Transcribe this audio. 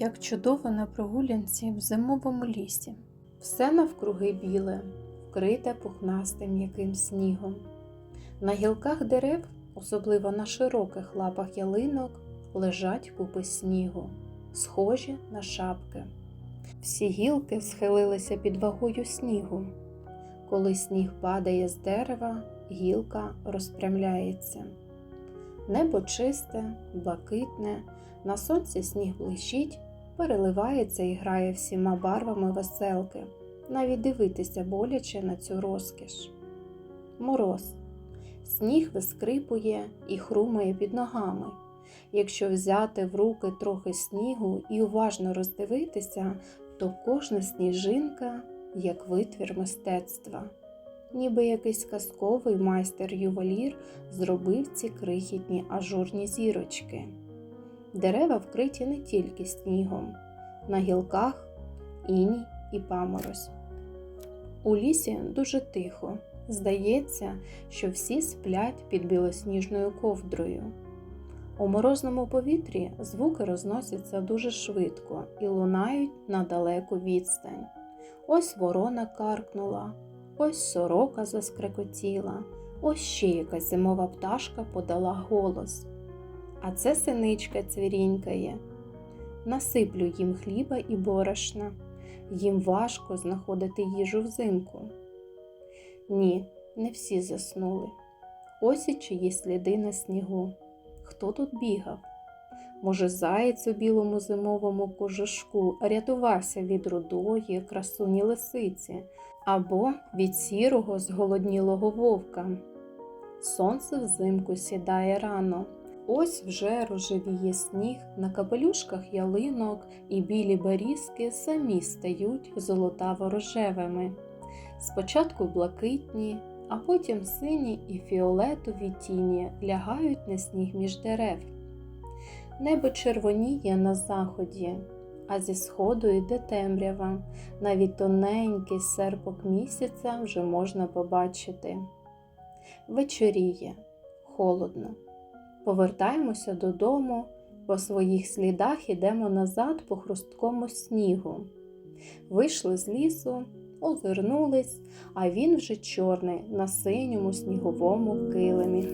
як чудово на прогулянці в зимовому лісі. Все навкруги біле, вкрите пухнастим м'яким снігом. На гілках дерев, особливо на широких лапах ялинок, лежать купи снігу, схожі на шапки. Всі гілки схилилися під вагою снігу. Коли сніг падає з дерева, гілка розпрямляється. Небо чисте, блакитне, на сонці сніг блищить, переливається і грає всіма барвами веселки, навіть дивитися боляче на цю розкіш. Мороз. Сніг вискрипує і хрумає під ногами. Якщо взяти в руки трохи снігу і уважно роздивитися, то кожна сніжинка як витвір мистецтва. Ніби якийсь казковий майстер-ювелір зробив ці крихітні ажурні зірочки. Дерева вкриті не тільки снігом, на гілках іній і паморозь. У лісі дуже тихо. Здається, що всі сплять під білосніжною ковдрою. У морозному повітрі звуки розносяться дуже швидко і лунають на далеку відстань. Ось ворона каркнула, ось сорока заскрекотіла, ось ще якась зимова пташка подала голос. А це синичка цвірінькає. Насиплю їм хліба і борошна. Їм важко знаходити їжу взимку. Ні, не всі заснули. Ось і чиї сліди на снігу. Хто тут бігав? Може, заєць у білому зимовому кожушку рятувався від рудої, красуні лисиці, або від сірого зголоднілого вовка. Сонце взимку сідає рано. Ось вже рожевіє сніг, на капелюшках ялинок і білі берізки самі стають золотаво-рожевими. Спочатку блакитні, а потім сині і фіолетові тіні лягають на сніг між дерев. Небо червоніє на заході, а зі сходу йде темрява. Навіть тоненький серпок місяця вже можна побачити. Вечоріє, холодно. Повертаємося додому, по своїх слідах ідемо назад по хрусткому снігу. Вийшли з лісу, озирнулись, а він вже чорний на синьому сніговому килимі.